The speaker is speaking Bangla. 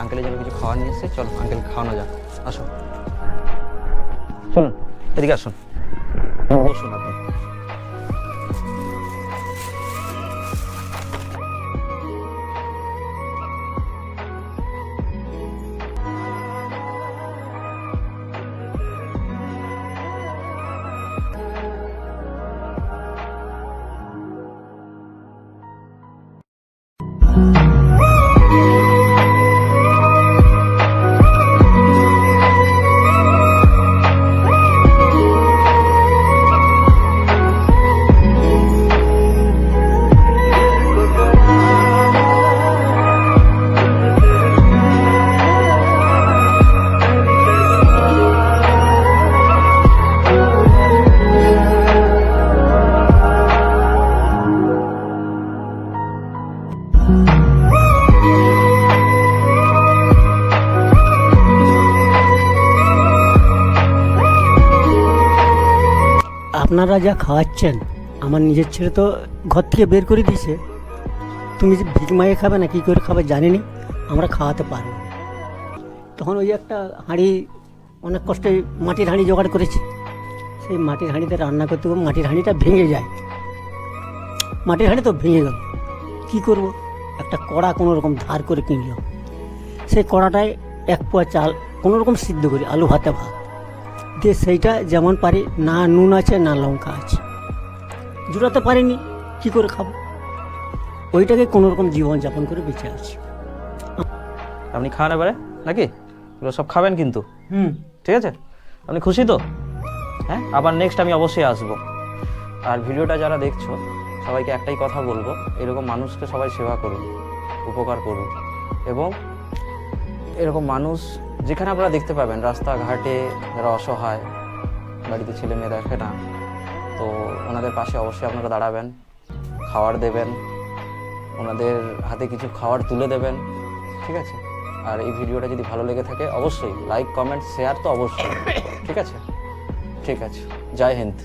আঙ্কেলের জন্য কিছু খাওয়ার নিয়ে এসছে, চলো আঙ্কেল খাওয়ানো যাক। আসো। চলুন, এদিকে আসুন। বসুন আপনি। আপনারা যা খাওয়াচ্ছেন, আমার নিজের ছেলে তো ঘর থেকে বের করে দিয়েছে। তুমি যে ভিক মাগে খাবে না, কী করে খাবে জানিনি? আমরা খাওয়াতে পারব তখন ওই একটা হাঁড়ি, অনেক কষ্টে মাটির হাঁড়ি জোগাড় করেছি। সেই মাটির হাঁড়িতে রান্না করতে মাটির হাঁড়িটা ভেঙে যায়। মাটির হাঁড়ি তো ভেঙে গেল। কী করব? একটা কড়া কোনো রকম ধার করে কিনলাম সেই কড়াটায় এক পোয়া চাল কোনো রকম সিদ্ধ করি আলু ভাতে ভাত। দিয়ে সেইটা যেমন পারি না নুন আছে না লঙ্কা আছে। জুড়াতে পারিনি কি করে খাব? ওইটাকে কোনো রকম জীবনযাপন করে বেঁচে আছি। আপনি খান এবারে নাকি? এগুলো সব খাবেন কিন্তু। হুম। ঠিক আছে? আপনি খুশি তো? হ্যাঁ? আবার নেক্সট আমি অবশ্যই আসব। আর ভিডিওটা যারা দেখছ সবাইকে একটাই কথা বলব, এরকম মানুষকে সবাই সেবা করুন, উপকার করুন এবং এরকম মানুষ যেখানে আপনারা দেখতে পাবেন, রাস্তাঘাটে যারা অসহায়, বাড়িতে ছেলে মেয়ে দেখে না তো ওনাদের পাশে অবশ্যই আপনারা দাঁড়াবেন খাবার দেবেন, ওনাদের হাতে কিছু খাবার তুলে দেবেন, ঠিক আছে? আর এই ভিডিওটা যদি ভালো লেগে থাকে, অবশ্যই লাইক কমেন্ট শেয়ার তো অবশ্যই, ঠিক আছে? ঠিক আছে, জয় হিন্দ।